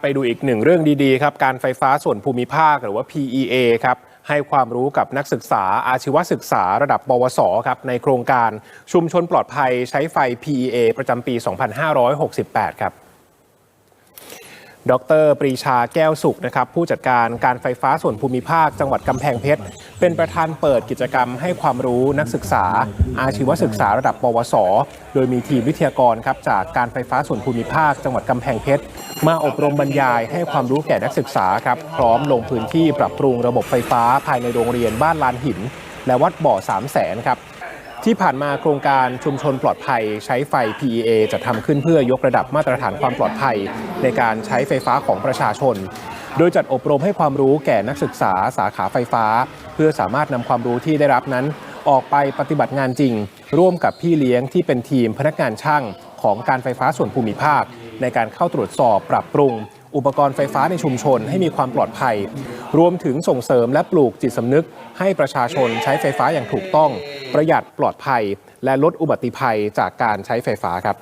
ไปดูอีกหนึ่งเรื่องดีๆครับการไฟฟ้าส่วนภูมิภาคหรือว่า PEA ครับให้ความรู้กับนักศึกษาอาชีวศึกษาระดับปวสครับในโครงการชุมชนปลอดภัยใช้ไฟ PEA ประจำปี 2568 ครับ ดร ปรีชาแก้วสุขนะครับผู้จัดการการไฟฟ้าส่วนภูมิภาค จังหวัดกำแพงเพชร เป็นประธานเปิดกิจกรรมให้ความรู้นักศึกษา อาชีวศึกษาระดับ ปวส โดยมีทีมวิทยากรครับจากการไฟฟ้าส่วนภูมิภาค จังหวัดกำแพงเพชร มาอบรมบรรยายให้ความรู้แก่นักศึกษาครับพร้อมลงพื้นที่ปรับปรุงระบบไฟฟ้าภายในโรงเรียนบ้านลานหิน และวัดบ่อสามแสนครับ ที่ผ่านมาโครงการชุมชนปลอดภัยใช้ไฟ PEA จะทำขึ้นเพื่อยกระดับมาตรฐานความปลอดภัย ในการใช้ไฟฟ้าของประชาชน โดยจัดอบรมให้ความรู้แก่นักศึกษาสาขาไฟฟ้า เพื่อสามารถนำความรู้ที่ได้รับนั้น ออกไปปฏิบัติงานจริง ร่วมกับพี่เลี้ยงที่เป็นทีมพนักงานช่างของการไฟฟ้าส่วนภูมิภาค ในการเข้าตรวจสอบปรับปรุง อุปกรณ์ไฟฟ้าในชุมชนให้มีความปลอดภัย รวมถึงส่งเสริมและปลูกจิตสำนึก ให้ประชาชนใช้ไฟฟ้าอย่างถูกต้อง ประหยัดปลอดภัย และลดอุบัติภัยจากการใช้ไฟฟ้าครับ